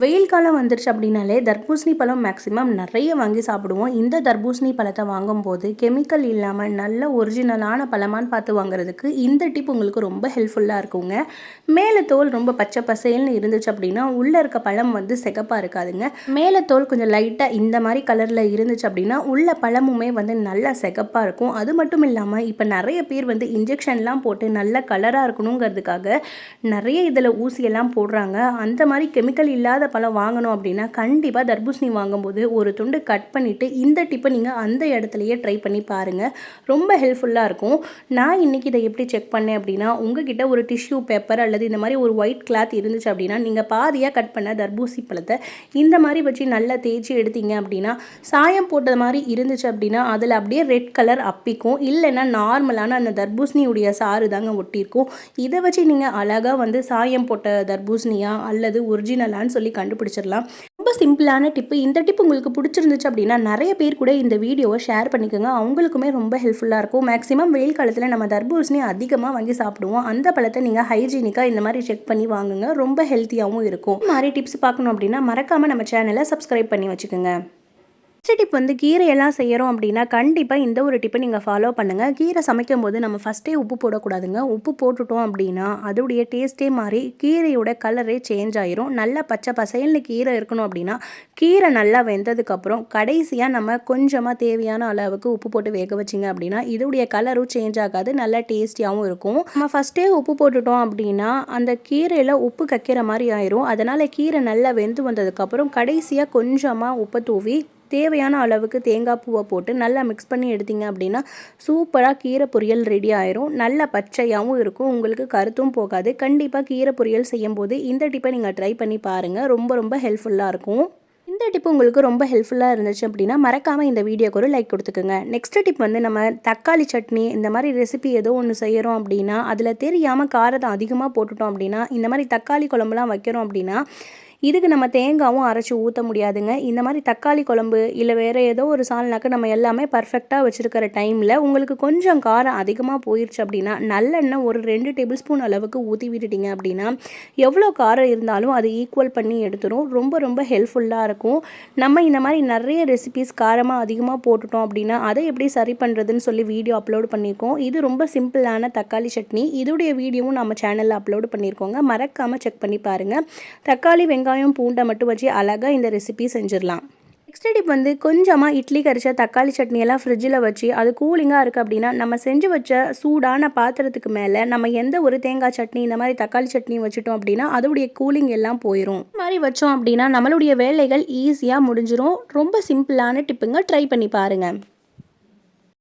வெயில் காலம் வந்துருச்சு அப்படின்னாலே தர்பூசணி பழம் மேக்ஸிமம் நிறைய வாங்கி சாப்பிடுவோம். இந்த தர்பூசணி பழத்தை வாங்கும்போது கெமிக்கல் இல்லாமல் நல்ல ஒரிஜினலான பழமான்னு பார்த்து வாங்குறதுக்கு இந்த டிப் உங்களுக்கு ரொம்ப ஹெல்ப்ஃபுல்லாக இருக்குங்க. மேலே தோல் ரொம்ப பச்சை பசேல்னு இருந்துச்சு அப்படின்னா உள்ளே இருக்க பழம் வந்து சிகப்பாக இருக்காதுங்க. மேலே தோல் கொஞ்சம் லைட்டாக இந்த மாதிரி கலரில் இருந்துச்சு அப்படின்னா உள்ள பழமுமே வந்து நல்லா சிகப்பாக இருக்கும். அது மட்டும் இல்லாமல் இப்போ நிறைய பேர் வந்து இன்ஜெக்ஷன்லாம் போட்டு நல்ல கலராக இருக்கணுங்கிறதுக்காக நிறைய இதில் ஊசியெல்லாம் போடுறாங்க. அந்த மாதிரி கெமிக்கல் இல்லாத பழம் வாங்கணும் அப்படின்னா கண்டிப்பாக தர்பூசணி வாங்கும்போது ஒரு துண்டு கட் பண்ணிவிட்டு இந்த டிப்பை நீங்கள் அந்த இடத்துலையே ட்ரை பண்ணி பாருங்கள் ரொம்ப ஹெல்ப்ஃபுல்லாக இருக்கும். நான் இன்றைக்கி இதை எப்படி செக் பண்ணேன் அப்படின்னா உங்ககிட்ட ஒரு டிஷ்யூ பேப்பர் அல்லது இந்த மாதிரி ஒரு ஒயிட் கிளாத் இருந்துச்சு அப்படின்னா நீங்கள் பாதியாக கட் பண்ண தர்பூசி பழத்தை இந்த மாதிரி வச்சு நல்லா தேய்ச்சி எடுத்தீங்க அப்படின்னா சாயம் போட்டது மாதிரி இருந்துச்சு அப்படின்னா அதில் அப்படியே ரெட் கலர் அப்பிக்கும். இல்லைன்னா நார்மலான அந்த தர்பூசணியுடைய சாறு தாங்க ஒட்டியிருக்கும். இதை வச்சு நீங்கள் அழகாக வந்து சாயம் போட்ட தர்பூசணியா அல்லது ஒரிஜினலான்னு சொல்லி கண்டுபிடிச்சிடலாம். ரொம்ப சிம்பிளான டிப்பு. இந்த டிப் உங்களுக்கு பிடிச்சிருந்துச்சு அப்படின்னா நிறைய பேர் கூட இந்த வீடியோவை ஷேர் பண்ணிக்கோங்க. அவங்களுக்குமே ரொம்ப ஹெல்ப்ஃபுல்லாக இருக்கும். மேக்ஸிமம் வெயில் காலத்தில் நம்ம தர்பூசணி அதிகமாக வாங்கி சாப்பிடுவோம். அந்த பழத்தை நீங்கள் ஹைஜீனிக்காக இந்த மாதிரி செக் பண்ணி வாங்குங்க. ரொம்ப ஹெல்த்தியாகவும் இருக்கும். மாதிரி டிப்ஸ் பார்க்கணும் அப்படின்னா மறக்காமல் நம்ம சேனலை சப்ஸ்கிரைப் பண்ணி வச்சுக்கோங்க. பச்சடிப்பு டிப் வந்து கீரையெல்லாம் செய்கிறோம் அப்படின்னா கண்டிப்பாக இந்த ஒரு டிப்பை நீங்கள் ஃபாலோ பண்ணுங்கள் கீரை சமைக்கும் போது நம்ம ஃபஸ்ட்டே உப்பு போடக்கூடாதுங்க. உப்பு போட்டுட்டோம் அப்படின்னா அதோடைய டேஸ்ட்டே மாறி கீரையோட கலரே சேஞ்ச் ஆயிரும். நல்லா பச்சை பசையல்னு கீரை இருக்கணும் அப்படின்னா கீரை நல்லா வெந்ததுக்கப்புறம் கடைசியாக நம்ம கொஞ்சமாக தேவையான அளவுக்கு உப்பு போட்டு வேக வச்சிங்க அப்படின்னா இதோடைய கலரும் சேஞ்ச் ஆகாது. நல்லா டேஸ்டியாகவும் இருக்கும். நம்ம ஃபஸ்ட்டே உப்பு போட்டுட்டோம் அப்படின்னா அந்த கீரையில் உப்பு கக்கிற மாதிரி ஆயிரும். அதனால் கீரை நல்லா வெந்து வந்ததுக்கப்புறம் கடைசியாக கொஞ்சமாக உப்பை தூவி தேவையான அளவுக்கு தேங்காய் பூவை போட்டு நல்லா மிக்ஸ் பண்ணி எடுத்தீங்க அப்படின்னா சூப்பராக கீரை பொரியல் ரெடி ஆயிரும். நல்ல பச்சையாகவும் இருக்கும். உங்களுக்கு கருத்தும் போகாது. கண்டிப்பாக கீரை பொரியல் செய்யும்போது இந்த டிப்பை நீங்கள் ட்ரை பண்ணி பாருங்கள் ரொம்ப ரொம்ப ஹெல்ப்ஃபுல்லாக இருக்கும். இந்த டிப் உங்களுக்கு ரொம்ப ஹெல்ப்ஃபுல்லாக இருந்துச்சு அப்படின்னா மறக்காமல் இந்த வீடியோக்கு ஒரு லைக் கொடுத்துக்கோங்க. நெக்ஸ்ட் டிப் வந்து நம்ம தக்காளி சட்னி இந்த மாதிரி ரெசிபி ஏதோ ஒன்று செய்கிறோம் அப்படின்னா அதில் தெரியாமல் காரத்தை அதிகமாக போட்டுட்டோம் அப்படின்னா இந்த மாதிரி தக்காளி குழம்புலாம் வைக்கிறோம் அப்படின்னா இதுக்கு நம்ம தேங்காவும் அரைச்சி ஊற்ற முடியாதுங்க. இந்த மாதிரி தக்காளி குழம்பு இல்லை வேறு ஏதோ ஒரு சால்னாக்க நம்ம எல்லாமே பர்ஃபெக்டாக வச்சுருக்கிற டைமில் உங்களுக்கு கொஞ்சம் காரம் அதிகமாக போயிடுச்சு அப்படின்னா நல்லெண்ணெய் ஒரு ரெண்டு டேபிள் ஸ்பூன் அளவுக்கு ஊற்றி விட்டுட்டிங்க அப்படின்னா எவ்வளோ காரம் இருந்தாலும் அது ஈக்குவல் பண்ணி எடுத்துரும். ரொம்ப ரொம்ப ஹெல்ப்ஃபுல்லாக இருக்கும். நம்ம இந்த மாதிரி நிறைய ரெசிபிஸ் காரமாக அதிகமாக போட்டுட்டோம் அப்படின்னா அதை எப்படி சரி பண்ணுறதுன்னு சொல்லி வீடியோ அப்லோட் பண்ணியிருக்கோம். இது ரொம்ப சிம்பிளான தக்காளி சட்னி. இதோடைய வீடியோவும் நம்ம சேனலில் அப்லோடு பண்ணியிருக்கோங்க. மறக்காமல் செக் பண்ணி பாருங்கள் தக்காளி வெங்காயம் வெங்காயம் பூண்டை மட்டும் வச்சு அழகாக இந்த ரெசிபி செஞ்சிடலாம். நெக்ஸ்ட் டிப் வந்து கொஞ்சமாக இட்லி கரிச்ச தக்காளி சட்னியெல்லாம் ஃப்ரிட்ஜில் வச்சு அது கூலிங்காக இருக்குது அப்படின்னா நம்ம செஞ்சு வச்ச சூடான பாத்திரத்துக்கு மேலே நம்ம எந்த ஒரு தேங்காய் சட்னி இந்த மாதிரி தக்காளி சட்னி வச்சுட்டோம் அப்படின்னா அதோடைய கூலிங் எல்லாம் போயிடும் இந்த மாதிரி வச்சோம் அப்படின்னா நம்மளுடைய வேலைகள் ஈஸியாக முடிஞ்சிடும் ரொம்ப சிம்பிளான டிப்புங்க ட்ரை பண்ணி பாருங்கள்